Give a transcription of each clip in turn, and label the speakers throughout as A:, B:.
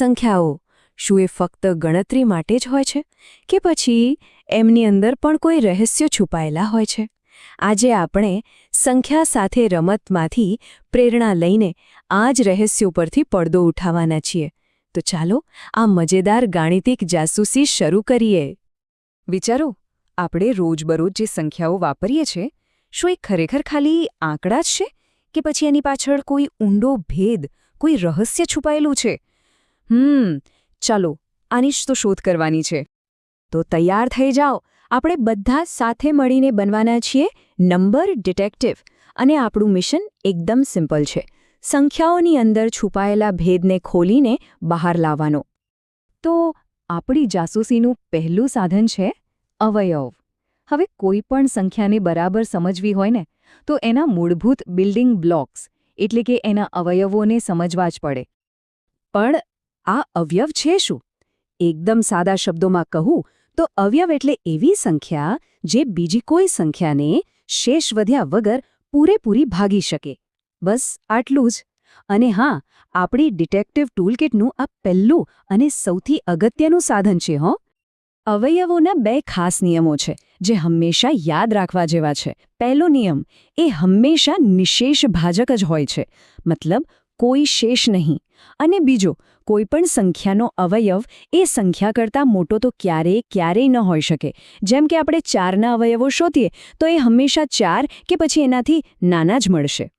A: સંખ્યાઓ શું એ ફક્ત ગણતરી માટે જ હોય છે કે પછી એમની અંદર પણ કોઈ રહસ્યો છુપાયેલા હોય છે? આજે આપણે સંખ્યા સાથે રમતમાંથી પ્રેરણા લઈને આ જ રહસ્યો પરથી પડદો ઉઠાવવાના છીએ. તો ચાલો આ મજેદાર ગાણિતિક જાસૂસી શરૂ કરીએ. વિચારો, આપણે રોજબરોજ જે સંખ્યાઓ વાપરીએ છીએ શું એ ખરેખર ખાલી આંકડા જ છે કે પછી એની પાછળ કોઈ ઊંડો ભેદ, કોઈ રહસ્ય છુપાયેલું છે? હમ, ચાલો, આની જ તો શોધ કરવાની છે. તો તૈયાર થઈ જાઓ. આપણે બધા સાથે મળીને બનવાના છીએ નંબર ડિટેક્ટિવ અને આપણું મિશન એકદમ સિમ્પલ છે. સંખ્યાઓની અંદર છુપાયેલા ભેદને ખોલીને બહાર લાવવાનો. તો આપણી જાસૂસીનું પહેલું સાધન છે અવયવ. હવે કોઈ પણ સંખ્યાને બરાબર સમજવી હોય ને, તો એના મૂળભૂત બિલ્ડિંગ બ્લોક્સ, એટલે કે એના અવયવોને સમજવા જ પડે. પણ આ અવયવ છે શું? એકદમ સાદા શબ્દોમાં કહું તો અવયવ એટલે એવી સંખ્યા જે બીજી કોઈ સંખ્યાને શેષ વધ્યા વગર પૂરેપૂરી ભાગી શકે. બસ આટલું જ. અને હા, આપણી ડિટેક્ટિવ ટૂલકિટનું આ પહેલું અને સૌથી અગત્યનું સાધન છે, હો. અવયવોના બે ખાસ નિયમો છે, જે હંમેશા યાદ રાખવા જેવા છે. પહેલો નિયમ, એ હંમેશા નિશેષ ભાજક જ હોય છે. મતલબ, કોઈ શેષ નહીં. અને બીજો કોઈ પણ સંખ્યાનો અવયવ એ સંખ્યા કરતાં મોટો તો ક્યારેય ક્યારેય ન હોઈ શકે. જેમ કે આપણે ચારના અવયવો શોધીએ, તો એ હંમેશા ચાર કે પછી એનાથી નાના જ મળશે.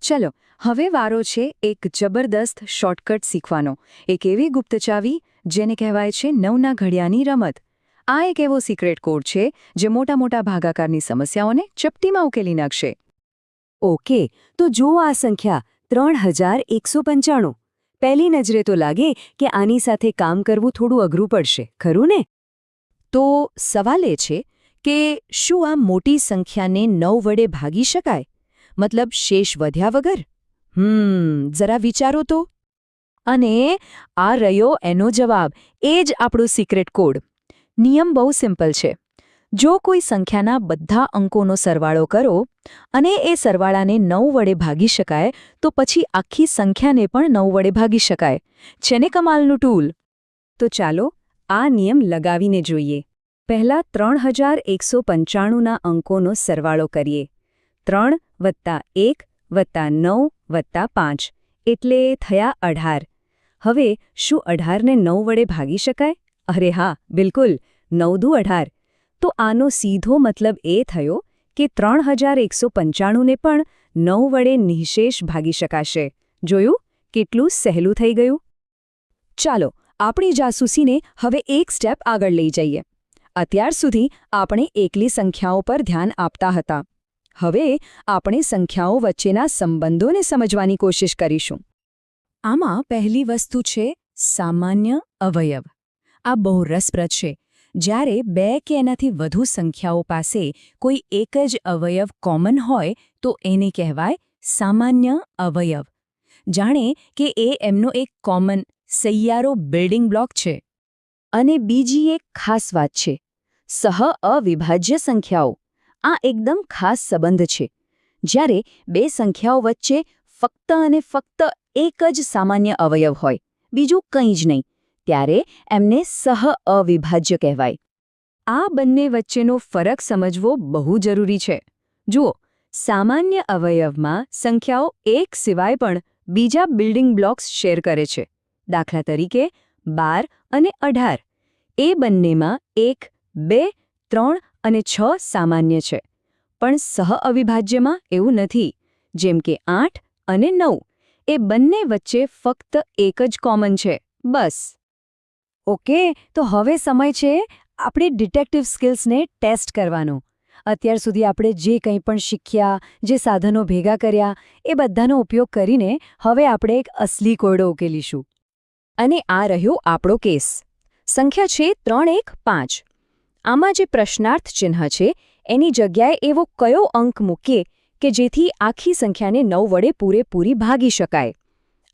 A: ચલો, હવે વારો છે એક જબરદસ્ત શોર્ટકટ શીખવાનો. એક એવી ગુપ્ત ચાવી, જેને કહેવાય છે નવના ઘડિયાની રમત. આ એક એવો સિક્રેટ કોડ છે, જે મોટા મોટા ભાગાકારની સમસ્યાઓને ચપટીમાં ઉકેલી નાખશે. ઓકે, તો જુઓ આ સંખ્યા. ત્રણ હજાર એકસો પંચાણું. પહેલી નજરે તો લાગે કે આની સાથે કામ કરવું થોડું અઘરું પડશે, ખરું ને? તો સવાલ એ છે કે શું આ મોટી સંખ્યાને નવ વડે ભાગી શકાય? મતલબ શેષ વધ્યા વગર? હમ, જરા વિચારો તો. અને આ રહ્યો એનો જવાબ, એ જ આપણો સિક્રેટ કોડ નિયમ બહુ સિમ્પલ છે. જો કોઈ સંખ્યાના બધા અંકોનો સરવાળો કરો અને એ સરવાળાને નવ વડે ભાગી શકાય, તો પછી આખી સંખ્યાને પણ નવ વડે ભાગી શકાય. છે ને કમાલનું ટૂલ? તો ચાલો, આ નિયમ લગાવીને જોઈએ. પહેલા ત્રણ હજાર એકસો પંચાણુંના અંકોનો સરવાળો કરીએ. ત્રણ વત્તા એક વત્તા નવ વત્તા પાંચ, એટલે થયા અઢાર. હવે શું અઢારને નવ વડે ભાગી શકાય? અરે હા, બિલકુલ નવ દુ અઢાર. તો આનો સીધો મતલબ એ થયો કે ત્રણ હજાર એકસો પંચાણુંને પણ નવ વડે નિઃશેષ ભાગી શકાશે. જોયું? કેટલું સહેલું થઈ ગયું? ચાલો, આપણી જાસૂસીને હવે એક સ્ટેપ આગળ લઈ જઈએ. અત્યાર સુધી આપણે એકલી સંખ્યાઓ પર ધ્યાન આપતા હતા. હવે આપણે સંખ્યાઓ વચ્ચેના સંબંધોને સમજવાની કોશિશ કરીશું. આમાં પહેલી વસ્તુ છે સામાન્ય અવયવ. આ બહુ રસપ્રદ છે. જ્યારે બે કે એનાથી વધુ સંખ્યાઓ પાસે કોઈ એક જ અવયવ કોમન હોય, તો એને કહેવાય સામાન્ય અવયવ. જાણે કે એ એમનો એક કોમન સૈયારો બિલ્ડિંગ બ્લોક છે. અને બીજી એક ખાસ વાત છે, સહ અવિભાજ્ય સંખ્યાઓ. આ એકદમ ખાસ સંબંધ છે. જ્યારે બે સંખ્યાઓ વચ્ચે ફક્ત અને ફક્ત એક જ સામાન્ય અવયવ હોય, બીજું કંઈ જ નહીં. ત્યારે એમને સહ અવિભાજ્ય કહેવાય. આ બંને વચ્ચેનો ફરક સમજવો બહુ જરૂરી છે. જુઓ, સામાન્ય અવયવમાં સંખ્યાઓ એક સિવાય પણ બીજા બિલ્ડિંગ બ્લોક્સ શેર કરે છે. દાખલા તરીકે, બાર અને અઢાર. એ બંનેમાં એક, બે, ત્રણ અને છ સામાન્ય છે. પણ સહ અવિભાજ્યમાં એવું નથી. જેમ કે આઠ અને નવ. એ બંને વચ્ચે ફક્ત એક જ કોમન છે. બસ. ઓકે, તો હવે સમય છે આપણે ડિટેક્ટિવ સ્કિલ્સને ટેસ્ટ કરવાનો. અત્યાર સુધી આપણે જે કંઈ પણ શીખ્યા, જે સાધનો ભેગા કર્યા, એ બધાનો ઉપયોગ કરીને હવે આપણે એક અસલી કોયડો ઉકેલીશું. અને આ રહ્યો આપણો કેસ. સંખ્યા છે ત્રણ એક પાંચ. આમાં જે પ્રશ્નાર્થ ચિહ્ન છે, એની જગ્યાએ એવો કયો અંક મૂકીએ કે જેથી આખી સંખ્યાને નવ વડે પૂરેપૂરી ભાગી શકાય?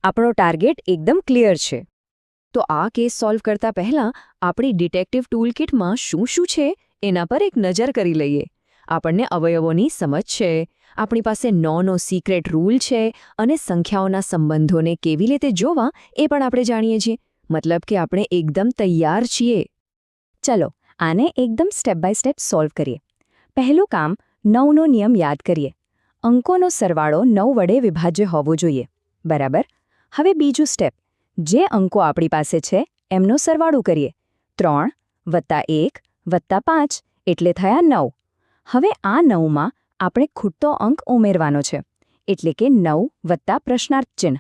A: આપણો ટાર્ગેટ એકદમ ક્લિયર છે. તો આ કેસ સોલ્વ કરતા પહેલાં આપણી ડિટેક્ટિવ ટૂલકિટમાં શું શું છે એના પર એક નજર કરી લઈએ. આપણને અવયવોની સમજ છે, આપણી પાસે નોનો સિક્રેટ રૂલ છે અને સંખ્યાઓના સંબંધોને કેવી રીતે જોવા એ પણ આપણે જાણીએ છીએ. મતલબ કે આપણે એકદમ તૈયાર છીએ. ચલો, આને એકદમ સ્ટેપ બાય સ્ટેપ સોલ્વ કરીએ. પહેલું કામ, નવનો નિયમ યાદ કરીએ. અંકોનો સરવાળો નવ વડે વિભાજ્ય હોવો જોઈએ. બરાબર? હવે બીજું સ્ટેપ જે અંકો આપણી પાસે છે, એમનો સરવાળો કરીએ. ત્રણ વત્તા એક વત્તા પાંચ એટલે થયા નવ. હવે આ નવમાં આપણે ખૂટતો અંક ઉમેરવાનો છે, એટલે કે નવ વત્તા પ્રશ્નાર્થ ચિહ્ન.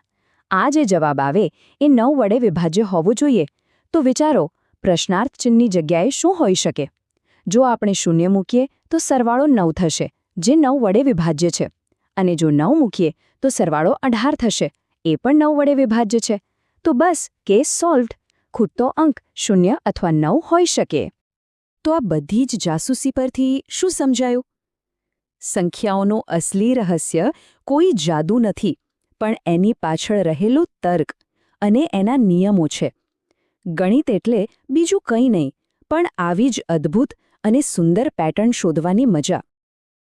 A: આ જે જવાબ આવે, એ નવ વડે વિભાજ્ય હોવું જોઈએ. તો વિચારો, પ્રશ્નાર્થ ચિહ્નની જગ્યાએ શું હોઈ શકે? જો આપણે શૂન્ય મૂકીએ, તો સરવાળો નવ થશે, જે નવ વડે વિભાજ્ય છે. અને જો નવ મૂકીએ, તો સરવાળો અઢાર થશે, એ પણ નવ વડે વિભાજ્ય છે. તો બસ, કેસ સોલ્વડ. ખૂટતો અંક શૂન્ય અથવા નવ હોઈ શકે. તો આ બધી જ જાસૂસી પરથી શું સમજાયું? સંખ્યાઓનું અસલી રહસ્ય કોઈ જાદુ નથી, પણ એની પાછળ રહેલું તર્ક અને એના નિયમો છે. ગણિત એટલે બીજું કંઈ નહીં, પણ આવી જ અદ્ભુત અને સુંદર પેટર્ન શોધવાની મજા.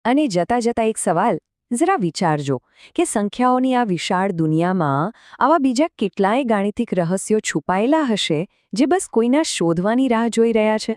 A: અને જતા જતા એક સવાલ જરા વિચારજો કે સંખ્યાઓની આ વિશાળ દુનિયામાં આવા બીજા કેટલાય ગાણિતિક રહસ્યો છુપાયેલા હશે જે બસ કોઈના શોધવાની રાહ જોઈ રહ્યા છે?